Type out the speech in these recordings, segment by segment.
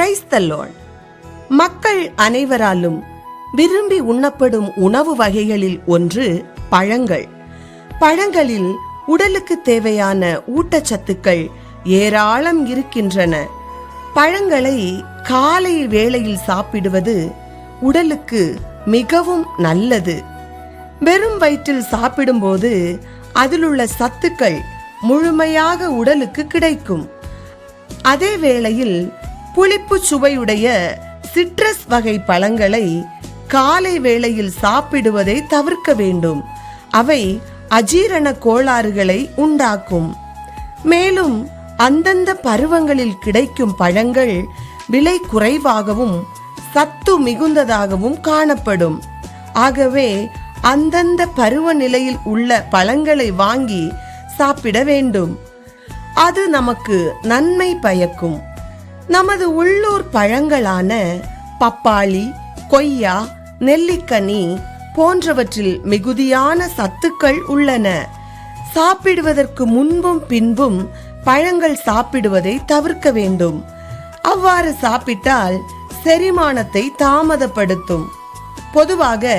கிரைஸ்தலோன் மக்கள் அனைவராலும் விரும்பி உண்ணப்படும் உணவு வகைகளில் ஒன்று பழங்கள். பழங்களில் உடலுக்கு தேவையான ஊட்டச்சத்துக்கள் ஏராளம் இருக்கின்றன. பழங்களை காலை வேளையில் சாப்பிடுவது உடலுக்கு மிகவும் நல்லது. வெறும் வயிற்றில் சாப்பிடும்போது அதிலுள்ள சத்துக்கள் முழுமையாக உடலுக்கு கிடைக்கும். அதே வேளையில் புளிப்பு சுவையுடைய சிட்ரஸ் வகை பழங்களை காலை வேளையில் சாப்பிடுவதை தவிர்க்க வேண்டும். அவை அஜீரண கோளாறுகளை உண்டாக்கும். மேலும் அந்தந்த பருவங்களில் கிடைக்கும் பழங்கள் விலை குறைவாகவும் சத்து மிகுந்ததாகவும் காணப்படும். ஆகவே அந்தந்த பருவநிலையில் உள்ள பழங்களை வாங்கி சாப்பிட வேண்டும். அது நமக்கு நன்மை பயக்கும். நமது உள்ளூர் பழங்களான பப்பாளி கொய்யா நெல்லிக்கனி போன்றவற்றில் மிகுதியான சத்துக்கள் உள்ளன. சாப்பிடுவதற்கு முன்பும் பின்பும் பழங்கள் சாப்பிடுவதை தவிர்க்க வேண்டும். அவ்வாறு சாப்பிட்டால் செரிமானத்தை தாமதப்படுத்தும். பொதுவாக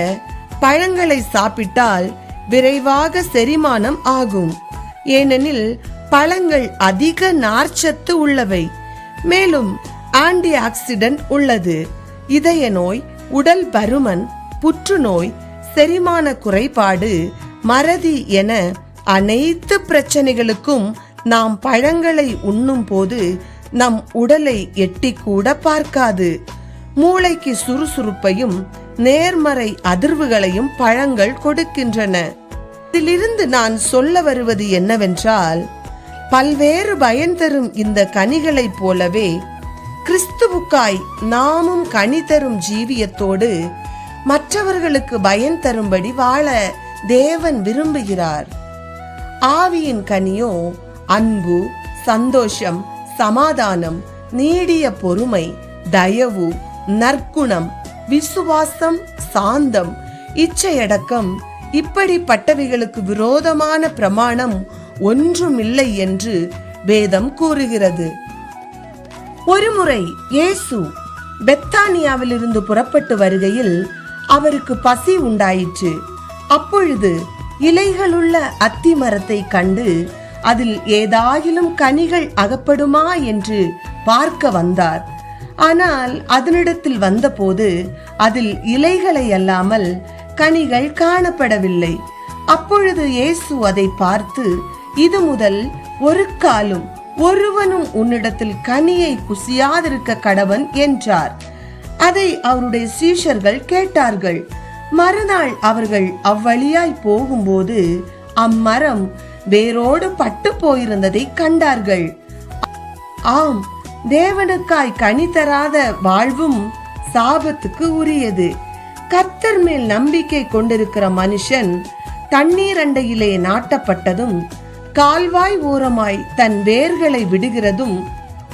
பழங்களை சாப்பிட்டால் விரைவாக செரிமானம் ஆகும். ஏனெனில் பழங்கள் அதிக நார்ச்சத்து உள்ளவை. மேலும் ஆன்டி ஆக்சிடென்ட் உள்ளது. இதய நோய் உடல் பருமன் புற்றுநோய் செரிமான குறைபாடு மறதி என அனைத்து பிரச்சனைகளுக்கும் நாம் பழங்களை உண்ணும் போது நம் உடலை எட்டி கூட பார்க்காது. மூளைக்கு சுறுசுறுப்பையும் நேர்மறை அதிர்வுகளையும் பழங்கள் கொடுக்கின்றன. இதிலிருந்து நான் சொல்ல வருவது என்னவென்றால் பல்வேறு பயன் தரும் இந்த கனிகளைப் போலவே கிறிஸ்துவுக்காய் நாமும் கனி தரும் ஜீவியத்தோடு மற்றவர்களுக்கு பயன் தரும்படி வாழ தேவன் விரும்புகிறார். ஆவியின் கனியோ அன்பு சந்தோஷம் சமாதானம் நீடிய பொறுமை தயவு நற்குணம் விசுவாசம் சாந்தம் இச்சையடக்கம் இப்படிப்பட்டவைகளுக்கு விரோதமான பிரமாணம் ஒன்றுமில்லை என்று வேதம் கூறுகிறது. ஒருமுறை இயேசு பெத்தானியாவிலிருந்து புறப்பட்டு வருகையில் அவருக்கு பசி உண்டாயிற்று. அப்பொழுது இலைகளுள்ள அத்தி மரத்தை கண்டு அதில் ஏதாயிலும் கனிகள் அகப்படுமா என்று பார்க்க வந்தார். ஆனால் அதனிடத்தில் வந்தபோது அதில் இலைகளை அல்லாமல் கனிகள் காணப்படவில்லை. அப்பொழுது இயேசு அதை பார்த்து இது முதல் ஒரு காலும் ஒருவனும் உன்னிடத்தில் கனியை குசியாதிருக்க கடவன் என்றார். அதை அவருடைய சீஷர்கள் கேட்டார்கள். மறுநாள் அவர்கள் அவ்வழியாய் போகும்போது அம்மரம் வேரோடு பட்டு போயிருந்ததை கண்டார்கள். ஆம் தேவனுக்காய் கனி தராத வாழ்வும் சாபத்துக்கு உரியது. கத்தர் மேல் நம்பிக்கை கொண்டிருக்கிற மனுஷன் தண்ணீர் அண்டையிலே நாட்டப்பட்டதும் கால்வாய் ஓரமாய் தன் வேர்களை விடுகிறதும்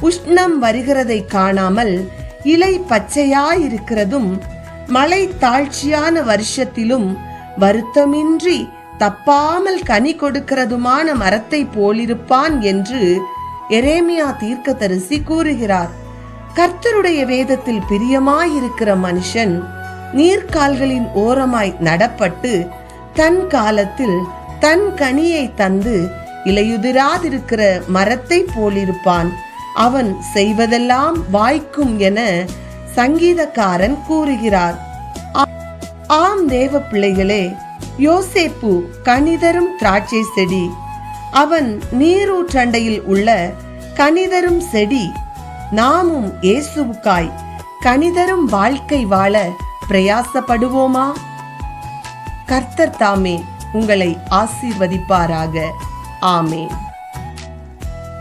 உஷ்ணம் வருகிறதை காணாமல் இலை பச்சையாயிருக்கிறதும் மழை தாழ்ச்சியான வருஷத்திலும் வருத்தமின்றி தப்பாமல் கனி கொடுக்கிறதுமான மரத்தை போலிருப்பான் என்று எரேமியா தீர்க்கதரிசி கூறுகிறார். கர்த்தருடைய வேதத்தில் பிரியமாயிருக்கிற மனுஷன் நீர்க்கால்களின் ஓரமாய் நடப்பட்டு தன் காலத்தில் தன் கனியை தந்து இலையுதிராதிருக்கிற மரத்தை போலிருப்பான். அவன் செய்வதெல்லாம் வாய்க்கும் என சங்கீதக்காரன் கூறுகிறார். ஆம் தேவ பிள்ளைகளே யோசேப்பு கனிதரும் திராட்சை செடி. அவன் நீரூற்றண்டையில் உள்ள கனிதரும் செடி. நாமும் இயேசுவுக்காய் கனிதரும் வாழ்க்கை வாழ பிரயாசப்படுவோமா? கர்த்தர் தாமே உங்களை ஆசீர்வதிப்பாராக. ஆமேன்